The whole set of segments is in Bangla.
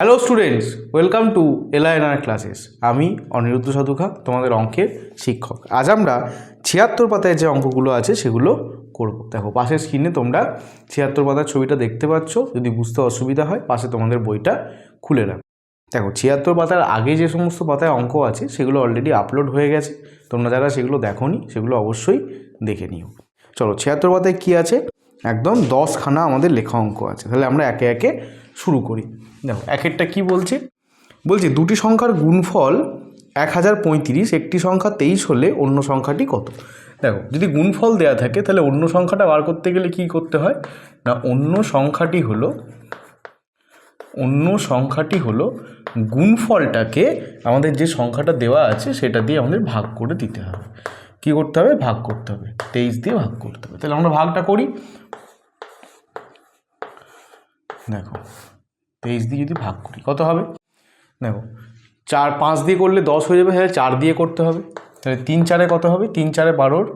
Hello students welcome to LINR classes আমি অনিরুদ্ধ সাধুখা, তোমাদের অঙ্কের শিক্ষক। আজ আমরা ছিয়াত্তর পাতায় যে অঙ্কগুলো আছে সেগুলো করব। দেখো, পাশের স্ক্রিনে তোমরা ছিয়াত্তর পাতার ছবিটা দেখতে পাচ্ছ। যদি বুঝতে অসুবিধা হয়, পাশে তোমাদের বইটা খুলে রাখো। দেখো, ছিয়াত্তর পাতার আগে যে সমস্ত পাতায় অঙ্ক আছে, সেগুলো অলরেডি আপলোড হয়ে গেছে। তোমরা যারা সেগুলো দেখোনি, সেগুলো অবশ্যই দেখে নিও। চলো, ছিয়াত্তর পাতায় কী আছে? একদম দশখানা আমাদের লেখা অঙ্ক আছে। তাহলে আমরা একে একে শুরু করি। দেখো, এক একটা কী বলছে? বলছে দুটি সংখ্যার গুণফল এক হাজার পঁয়ত্রিশ, একটি সংখ্যা তেইশ হলে অন্য সংখ্যাটি কত? দেখো, যদি গুণফল দেওয়া থাকে, তাহলে অন্য সংখ্যাটা বার করতে গেলে কি করতে হয়? না, অন্য সংখ্যাটি হলো, অন্য সংখ্যাটি হলো গুণফলটাকে আমাদের যে সংখ্যাটা দেওয়া আছে, সেটা দিয়ে আমাদের ভাগ করে দিতে হবে। কি করতে হবে? ভাগ করতে হবে। তেইশ দিয়ে ভাগ করতে হবে। তাহলে আমরা ভাগটা করি। দেখো তেইশ দিয়ে যদি ভাগ করি, কত হবে? দেখো, চার পাঁচ দিয়ে করলে দশ হয়ে যাবে, তাহলে চার দিয়ে করতে হবে। তাহলে তিন চারে কত হবে? তিন চারে বারোর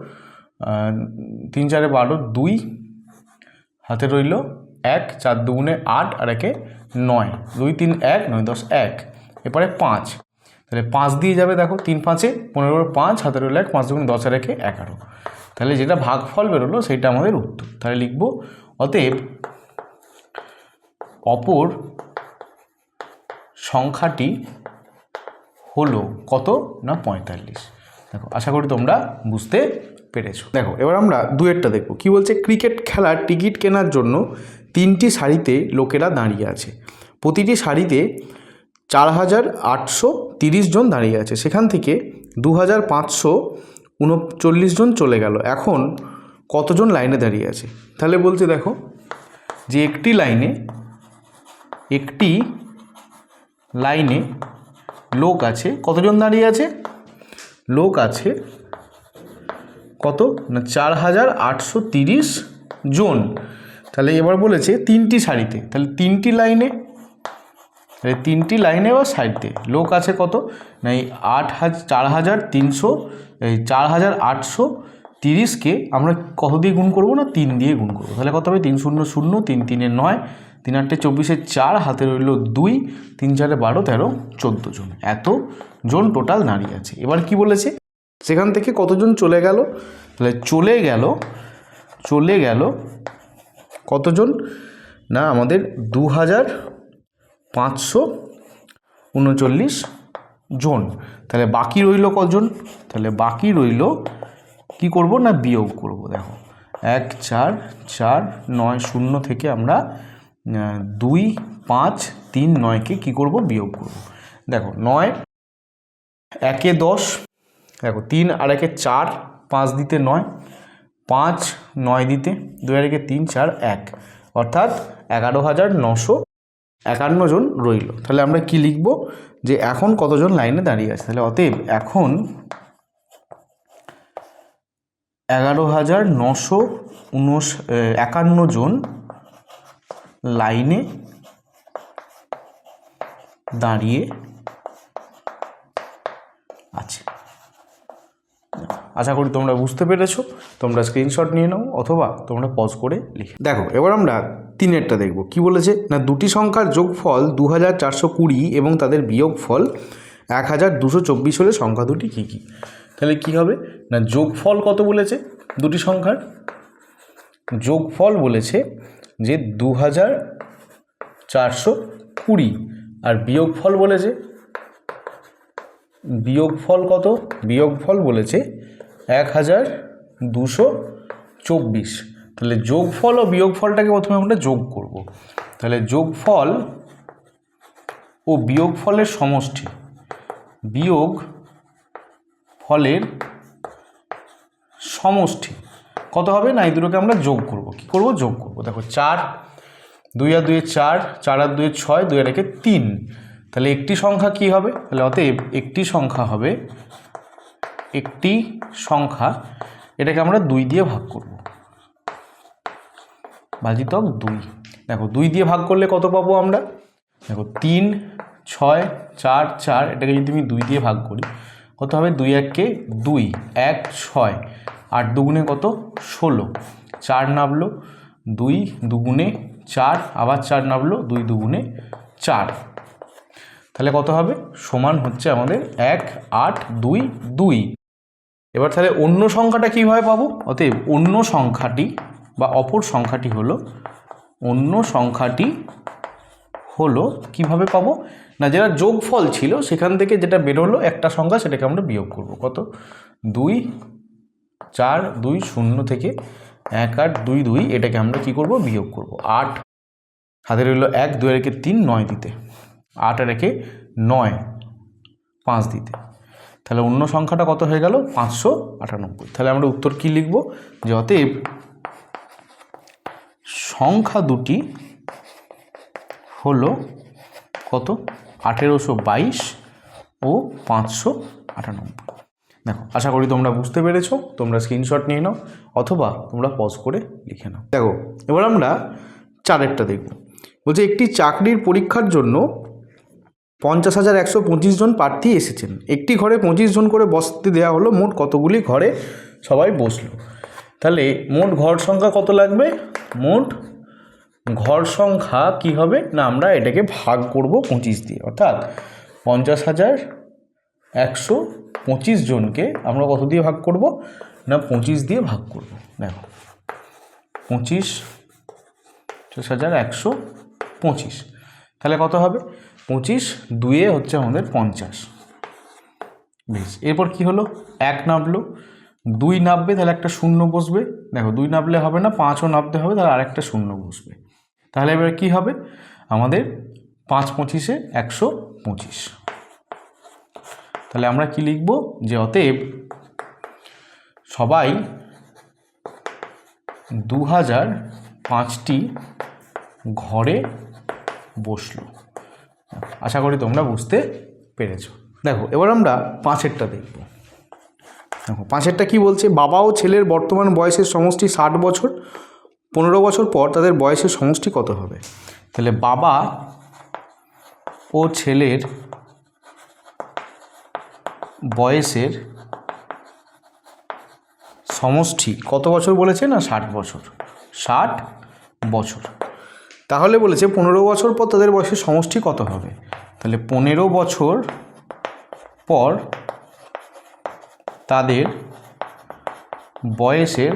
তিন চারে বারোর দুই, হাতে রইল এক, চার দুগুণে আট আর একে নয়। দুই, তিন, এক, নয়, দশ, এক। এরপরে পাঁচ। তাহলে পাঁচ দিয়ে যাবে দেখো, তিন পাঁচে পনেরো পাঁচ, হাতে রইল এক, পাঁচ দুগুণে দশ আর একে এগারো। তাহলে যেটা ভাগফল বেরোলো সেটা আমাদের উত্তর। তাহলে লিখব, অতএব অপর সংখ্যাটি হলো কত না পঁয়তাল্লিশ? দেখো, আশা করি তোমরা বুঝতে পেরেছ। দেখো, এবার আমরা দুয়েরটা দেখব। কি বলছে? ক্রিকেট খেলার টিকিট কেনার জন্য তিনটি সারিতে লোকেরা দাঁড়িয়ে আছে। প্রতিটি সারিতে চার হাজার আটশো তিরিশ জন দাঁড়িয়ে আছে। সেখান থেকে দু হাজার পাঁচশো উনচল্লিশ জন চলে গেল। এখন কতজন লাইনে দাঁড়িয়ে আছে? তাহলে বলছে দেখো, যে একটি লাইনে একটি লাইনে লোক আছে। কতজন দাঁড়িয়ে আছে? লোক আছে কত? না, চার হাজার আটশো তিরিশ জন। তাহলে এবার বলেছে তিনটি সারিতে। তাহলে তিনটি লাইনে, তাহলে তিনটি লাইনে বা সারিতে। লোক আছে কত? না, এই আট হাজার চার হাজার তিনশো, এই চার হাজার আটশো তিরিশকে আমরা কত দিয়ে গুণ করব? না, তিন দিয়ে গুণ করব। তাহলে কত হবে? তিন শূন্য শূন্য, তিন তিনে নয় তিন আটটে চব্বিশে চার, হাতে রইল দুই, তিন চারে বারো, তেরো, চোদ্দ জন। এত জন টোটাল দাঁড়িয়ে আছে। এবার কি বলেছে? সেখান থেকে কতজন চলে গেল? তাহলে চলে গেল চলে গেল কতজন? না, আমাদের দু হাজার পাঁচশো উনচল্লিশ জন। তাহলে বাকি রইল কজন? তাহলে বাকি রইল কি করব না বিয়োগ করব? দেখো, এক, চার চার, নয়, শূন্য থেকে আমরা দুই, পাঁচ, তিন, নয়কে কি করব? বিয়োগ করব। দেখো, নয়, একে দশ, দেখো, তিন আর একে চার, পাঁচ দিতে নয়, পাঁচ, নয় দিতে, দুই আর একে তিন, চার, এক। অর্থাৎ এগারো হাজার নশো একান্ন জন রইল। তাহলে আমরা কি লিখব? যে এখন কতজন লাইনে দাঁড়িয়ে আছে? তাহলে অতএব এখন এগারো হাজার নশো উনষ একান্ন জন লাইনে দাঁড়িয়ে আছে। আশা করি তোমরা বুঝতে পেরেছ। তোমরা স্ক্রিনশট নিয়ে নাও অথবা তোমরা পজ করে লিখে দেখো, এবার আমরা তিনেরটা দেখব। কি বলেছে? না, দুটি সংখ্যার যোগফল দু হাজার চারশো কুড়ি এবং তাদের বিয়োগফল এক হাজার দুশো চব্বিশ হলে সংখ্যা দুটি কী কী? তাহলে কি হবে? না, যোগফল কত বলেছে দুটি সংখ্যার? যোগফল বলেছে যে দু হাজার চারশো কুড়ি। আর বিয়োগফল বলেছে? বিয়োগফল কত? বিয়োগফল বলেছে এক হাজার দুশো চব্বিশ। তাহলে যোগফল ও বিয়োগফলটাকে প্রথমে আমরা যোগ করব। তাহলে যোগফল ও বিয়োগফলের সমষ্টি। বিয়োগ ফলের সমষ্টি। কত হবে? না, এই দুটোকে আমরা যোগ করব। কি করব? যোগ করব। দেখো, চার, দুই আর দুয়ে চার চার আর দুয়ে ছয়, দুই আর একে তিন। তাহলে একটি সংখ্যা কি হবে? তাহলে অতএব একটি সংখ্যা হবে, একটি সংখ্যা, এটাকে আমরা দুই দিয়ে ভাগ করব। ভাজিতক দুই। দেখো, দুই দিয়ে ভাগ করলে কত পাবো আমরা? দেখো, তিন, ছয়, চার চার, এটাকে যদি আমি দুই দিয়ে ভাগ করি, কত হবে? দুই এককে দুই, এক, ছয়। আট দুগুণে কত? ষোলো। চার নামলো দুই দুগুণে চার, আবার চার নামলো দুই দুগুণে চার। তাহলে কত হবে? সমান হচ্ছে আমাদের এক, আট, দুই দুই। এবার তাহলে অন্য সংখ্যাটা কীভাবে পাবো? অতএব অন্য সংখ্যাটি বা অপর সংখ্যাটি হলো, অন্য সংখ্যাটি হলো কীভাবে পাবো? না, যেটা যোগফল ছিল, সেখান থেকে যেটা বেরোলো, একটা সংখ্যা সেটাকে আমরা বিয়োগ করব। কত? দুই চার দুই শূন্য থেকে এক আট দুই দুই এটাকে আমরা কি করব? বিয়োগ করব। আট হাতে রইল এক, দুই রেখে তিন, নয় দিতে। আট রেখে নয়, পাঁচ দিতে। তাহলে অন্য সংখ্যাটা কত হয়ে গেল? পাঁচশো আটানব্বই। তাহলে আমরা উত্তর কি লিখব? যে অতএব সংখ্যা দুটি হলো কত? আঠেরোশো বাইশ ও পাঁচশো আটানব্বই। দেখো, আশা করি তোমরা বুঝতে পেরেছ, তোমরা স্ক্রিনশট নিয়ে নাও, অথবা তোমরা পজ করে লিখে নাও। দেখো, এবার আমরা চারেরটা দেখব। বলছে, একটি চাকরির পরীক্ষার জন্য পঞ্চাশ হাজার একশো পঁচিশ জন প্রার্থী এসেছেন। একটি ঘরে পঁচিশ জন করে বসতে দেওয়া হলো, মোট কতগুলি ঘরে সবাই বসল? তাহলে মোট ঘর সংখ্যা কত লাগবে? মোট ঘর সংখ্যা কি হবে? না, আমরা এটাকে ভাগ করব পঁচিশ দিয়ে। অর্থাৎ পঞ্চাশ হাজার একশো পঁচিশ জনকে আমরা কত দিয়ে ভাগ করব? না, পঁচিশ দিয়ে ভাগ করব। দেখো, পঁচিশ পঞ্চাশ হাজার একশো পঁচিশ। তাহলে কত হবে? পঁচিশ দুয়ে হচ্ছে আমাদের পঞ্চাশ। বেশ, এরপর কি হলো? এক নামলো দুই নামবে তাহলে একটা শূন্য বসবে। দেখো, দুই নামলে হবে না, পাঁচও নামতে হবে, তাহলে আরেকটা শূন্য বসবে। তাহলে এবার কি হবে? আমাদের পাঁচ পঁচিশে একশো পঁচিশ। তাহলে আমরা কি লিখব? যে অতএব সবাই দু হাজার পাঁচটি ঘরে বসল। আশা করি তোমরা বুঝতে পেরেছ। দেখো, এবার আমরা পাঁচেরটা দেখব। দেখো, পাঁচেরটা কি বলছে? বাবা ও ছেলের বর্তমান বয়সের সমষ্টি ষাট বছর, পনেরো বছর পর তাদের বয়সের সমষ্টি কত হবে? তাহলে বাবা ও ছেলের বয়সের সমষ্টি কত বছর বলেছে না ষাট বছর? ষাট বছর। তাহলে বলেছে পনেরো বছর পর তাদের বয়সের সমষ্টি কত হবে? তাহলে পনেরো বছর পর তাদের বয়সের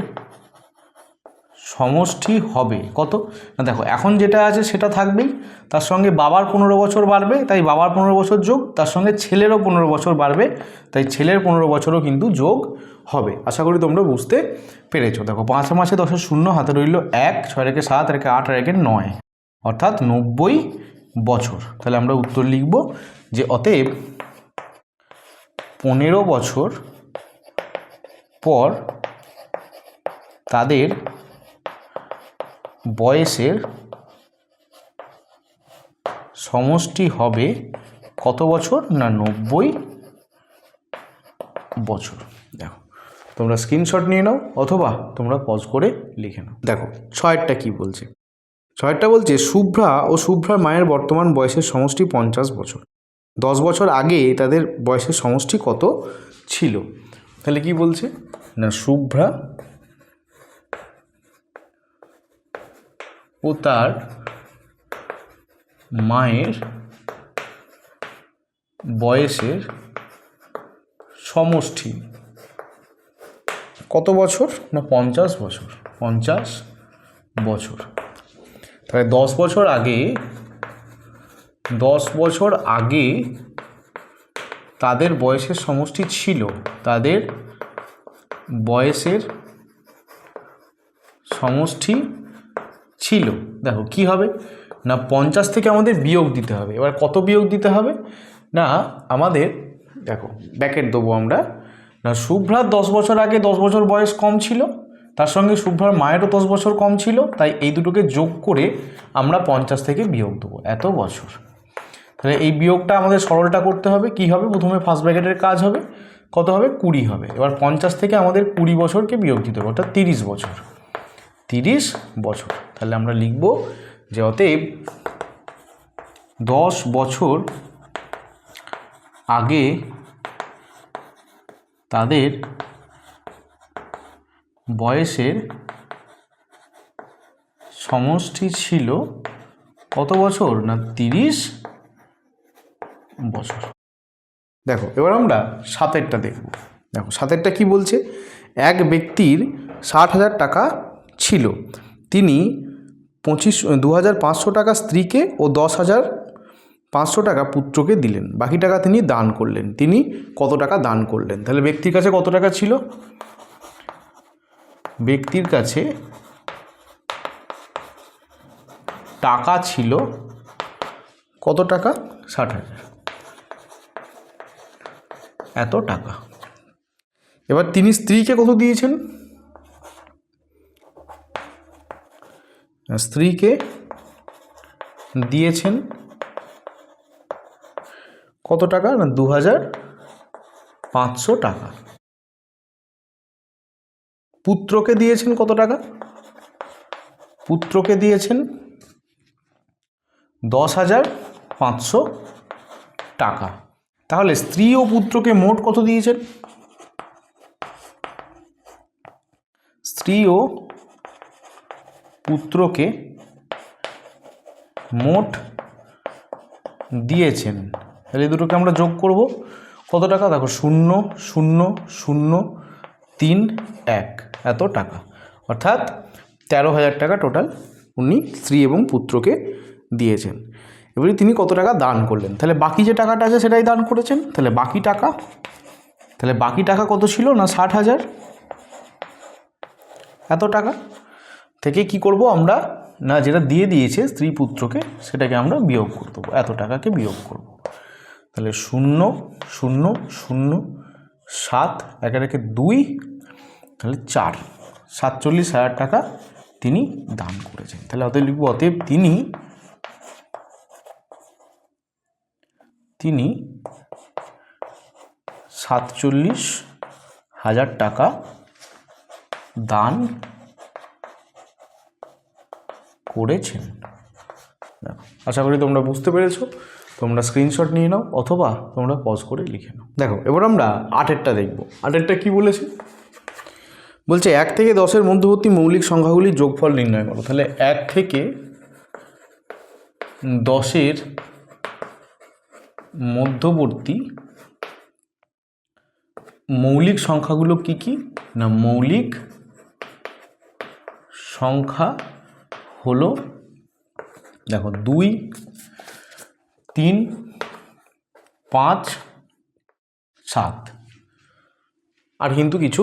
সমষ্টি হবে। কত? না দেখো, এখন যেটা আছে সেটা থাকবেই। তার সঙ্গে বাবার পনেরো বছর বাড়বে, তাই বাবার পনেরো বছর যোগ, তার সঙ্গে ছেলেরও পনেরো বছর বাড়বে, তাই ছেলের পনেরো বছরও কিন্তু যোগ হবে। আশা করি তোমরা বুঝতে পেরেছ। দেখো, পাঁচ মাসে দশের শূন্য, হাতে রইল এক, ছয় রেখে সাত রেখে আট রেখে নয়। অর্থাৎ নব্বই বছর। তাহলে আমরা উত্তর লিখব যে অতএব পনেরো বছর পর তাদের বয়সের সমষ্টি হবে কত বছর না নব্বই বছর? দেখো, তোমরা স্ক্রিনশট নিয়ে নাও অথবা তোমরা পজ করে লিখে নাও। দেখো, ছয়েরটা কি বলছে? ছয়েরটা বলছে, শুভ্রা ও শুভ্রার মায়ের বর্তমান বয়সের সমষ্টি পঞ্চাশ বছর। দশ বছর আগে তাদের বয়সের সমষ্টি কত ছিল? তাহলে কি বলছে? না, শুভ্রা ও তার মায়ের বয়সের সমষ্টি। কত বছর? না, পঞ্চাশ বছর। পঞ্চাশ বছর। তাহলে দশ বছর আগে, দশ বছর আগে তাদের বয়সের সমষ্টি ছিল। তাদের বয়সের সমষ্টি ছিল। দেখো, কি হবে? না পঞ্চাশ থেকে আমাদের বিয়োগ দিতে হবে। এবার কত বিয়োগ দিতে হবে? না, আমাদের, দেখো, ব্যাকেট দেবো আমরা। না শুভ্রার দশ বছর আগে দশ বছর বয়স কম ছিল। তার সঙ্গে শুভ্রার মায়েরও দশ বছর কম ছিল। তাই এই দুটোকে যোগ করে আমরা পঞ্চাশ থেকে বিয়োগ দেবো। এত বছর। তাহলে এই বিয়োগটা আমাদের সরলটা করতে হবে। কি হবে? প্রথমে ফার্স্ট ব্র্যাকেটের কাজ হবে। কত হবে? কুড়ি হবে। এবার পঞ্চাশ থেকে আমাদের কুড়ি বছরকে বিয়োগ দিতে হবে। অর্থাৎ তিরিশ বছর। তিরিশ বছর। তাহলে আমরা লিখব যে অতএব দশ বছর আগে তাদের বয়সের সমষ্টি ছিল কত বছর না তিরিশ বছর? দেখো, এবার আমরা সাতেরটা দেখব। দেখো, সাতেরটা কি বলছে? এক ব্যক্তির ষাট হাজার টাকা ছিল। তিনি পঁচিশ দু হাজার পাঁচশো টাকা স্ত্রীকে ও দশ হাজার পাঁচশো টাকা পুত্রকে দিলেন। বাকি টাকা তিনি দান করলেন। তিনি কত টাকা দান করলেন? তাহলে ব্যক্তির কাছে কত টাকা ছিল? ব্যক্তির কাছে টাকা ছিল কত টাকা? ষাট হাজার। এত টাকা। এবার তিনি স্ত্রীকে কত দিয়েছেন? স্ত্রীকে দিয়েছেন কত টাকা না দু হাজার পাঁচশো টাকা। পুত্রকে দিয়েছেন কত টাকা? পুত্রকে দিয়েছেন দশ হাজার পাঁচশো টাকা। তাহলে স্ত্রী ও পুত্রকে মোট কত দিয়েছেন? স্ত্রী ও পুত্রকে মোট দিয়েছেন। তাহলে এই দুটোকে আমরা যোগ করব। কত টাকা? দেখো, শূন্য শূন্য শূন্য, তিন, এক। এত টাকা। অর্থাৎ তেরো হাজার টাকা টোটাল উনি স্ত্রী এবং পুত্রকে দিয়েছেন। এবারে তিনি কত টাকা দান করলেন? তাহলে বাকি যে টাকাটা আছে সেটাই দান করেছেন? তাহলে বাকি টাকা? তাহলে বাকি টাকা কত ছিল না ষাট হাজার? এত টাকা? থেকে কি করব আমরা? না, যেটা দিয়ে দিয়েছে স্ত্রী পুত্রকে, সেটাকে আমরা বিয়োগ করে দেবো। এত টাকাকে বিয়োগ করব। তাহলে শূন্য শূন্য শূন্য, সাত, একে দুই, তাহলে চার। সাতচল্লিশ হাজার টাকা তিনি দান করেছেন। তাহলে অতএব লিখব, অতএব তিনি তিনি সাতচল্লিশ হাজার টাকা দান করেছেন। আশা করি তোমরা বুঝতে পেরেছ। তোমরা স্ক্রিনশট নিয়ে নাও অথবা তোমরা পজ করে লিখে নাও। দেখো, এবার আমরা আটেরটা দেখব। আটেরটা কি বলেছে? বলছে, এক থেকে দশের মধ্যবর্তী মৌলিক সংখ্যাগুলির যোগফল নির্ণয় করো। তাহলে এক থেকে দশের মধ্যবর্তী মৌলিক সংখ্যাগুলো কি কি? না, মৌলিক সংখ্যা হলো, দেখো দুই, তিন, পাঁচ, সাত। আর কিন্তু কিছু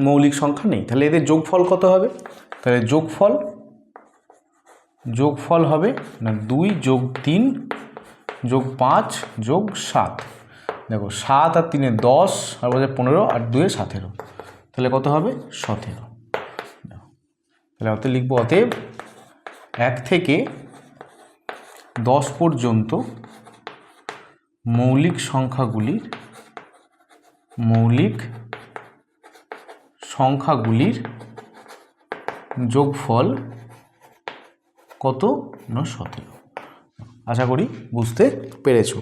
মৌলিক সংখ্যা নেই। তাহলে এদের যোগফল কত হবে? তাহলে যোগফল যোগফল হবে না দুই যোগ তিন যোগ পাঁচ যোগ সাত। দেখো সাত আর তিনে দশ, আর বলছে পনেরো, আর দুয়ে সতেরো। তাহলে কত হবে? সতেরো। তাহলে অতএব লিখব, অতএব এক থেকে দশ পর্যন্ত মৌলিক সংখ্যাগুলির মৌলিক সংখ্যাগুলির যোগফল কত? না, সতেরো। আশা করি বুঝতে পেরেছ।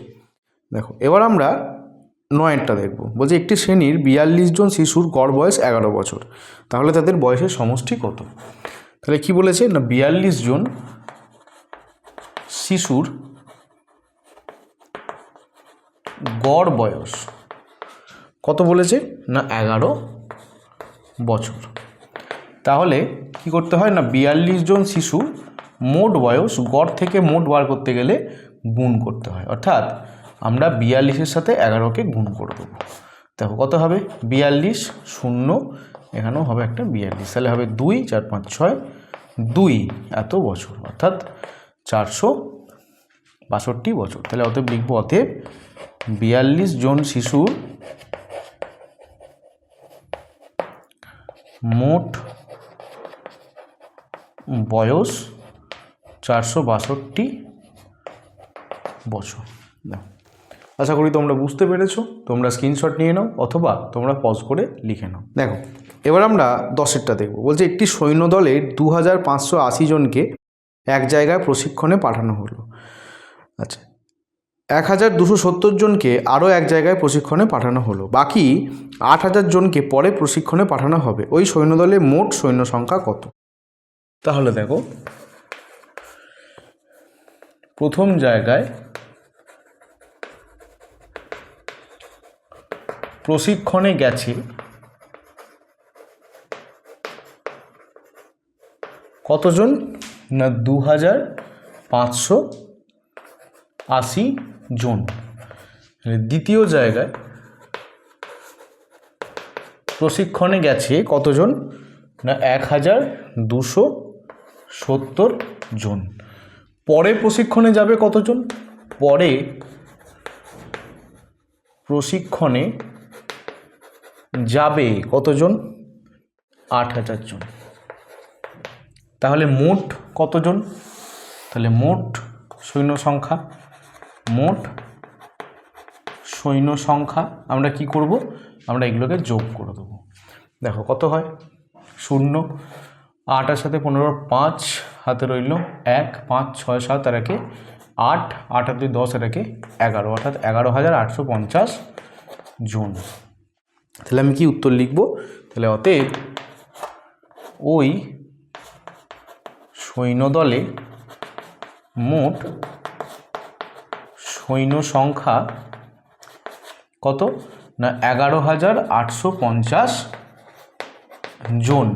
দেখো, এবার আমরা নয়েরটা দেখব। বলছে, একটি শ্রেণির বিয়াল্লিশ জন শিশুর গড় বয়স এগারো বছর। তাহলে তাদের বয়সের সমষ্টি কত? তাহলে কি বলেছে? না, বিয়াল্লিশ জন শিশুর গড় বয়স। কত বলেছে? না, এগারো বছর। তাহলে কি করতে হয়? না, বিয়াল্লিশ জন শিশু মোট বয়স গড় থেকে মোট বার করতে গেলে গুণ করতে হয়। অর্থাৎ আমরা বিয়াল্লিশের সাথে এগারোকে গুণ করে দেবো। দেখো কত হবে? বিয়াল্লিশ শূন্য, এখানেও হবে একটা বিয়াল্লিশ। তাহলে হবে দুই, চার, পাঁচ, ছয়, দুই। এত বছর, অর্থাৎ চারশো বাষট্টি বছর। তাহলে অতএব লিখব অতএব বিয়াল্লিশ জন শিশুর মোট বয়স চারশো বাষট্টি বছর। আশা করি তোমরা বুঝতে পেরেছ। তোমরা স্ক্রিনশট নিয়ে নাও অথবা তোমরা পজ করে লিখে নাও। দেখো এবার আমরা দশেরটা দেখব। বলছে একটি সৈন্যদলের দু হাজার পাঁচশো আশি জনকে এক জায়গায় প্রশিক্ষণে পাঠানো হলো। আচ্ছা এক হাজার দুশো সত্তর জনকে আরও এক জায়গায় প্রশিক্ষণে পাঠানো হলো। বাকি আট হাজার জনকে পরে প্রশিক্ষণে পাঠানো হবে। ওই সৈন্যদলে মোট সৈন্য সংখ্যা কত? তাহলে দেখো প্রথম জায়গায় প্রশিক্ষণে গেছে। কতজন? না দু হাজার পাঁচশো আশি জন। দ্বিতীয় জায়গায় প্রশিক্ষণে গেছে কতজন? না এক হাজার দুশো সত্তর জন। পরে প্রশিক্ষণে যাবে কতজন? পরে প্রশিক্ষণে যাবে কতজন? আট হাজার জন। তাহলে মোট কতজন? তাহলে মোট সৈন্য সংখ্যা, মোট সৈন্য সংখ্যা আমরা কি করব? আমরা এগুলোকে যোগ করে দেবো। দেখো কত হয়? শূন্য। আটের সাথে পনেরো, পাঁচ হাতে রইল এক, পাঁচ, ছয়, সাত, আর একে আট আট আর দুই দশ, আর একে এগারো। অর্থাৎ এগারো হাজার আটশো পঞ্চাশ জন। তাহলে আমি কি উত্তর লিখব? তাহলে অতএব ওই সৈন্যদলে মোট সৈন্য সংখ্যা কত? না, এগারো হাজার আটশো পঞ্চাশ জন।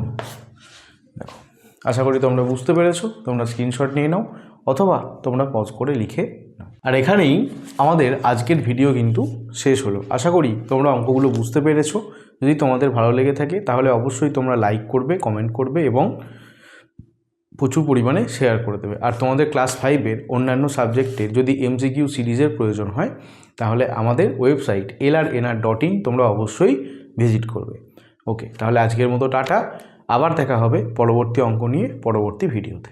দেখো, আশা করি তোমরা বুঝতে পেরেছ। তোমরা স্ক্রিনশট নিয়ে নাও, অথবা তোমরা পজ করে লিখে আর এখানেই আমাদের আজকের ভিডিও কিন্তু শেষ হলো। আশা করি তোমরা অঙ্কগুলো বুঝতে পেরেছ। যদি তোমাদের ভালো লেগে থাকে, তাহলে অবশ্যই তোমরা লাইক করবে কমেন্ট করবে এবং প্রচুর পরিমাণে শেয়ার করে দেবে। আর তোমাদের ক্লাস ফাইভের অন্যান্য সাবজেক্টের যদি এমসিকিউ সিরিজের প্রয়োজন হয়, তাহলে আমাদের website L R NR dot in তোমরা অবশ্যই ভিজিট করবে। ওকে তাহলে আজকের মতো টাটা। আবার দেখা হবে পরবর্তী অঙ্ক নিয়ে, পরবর্তী ভিডিওতে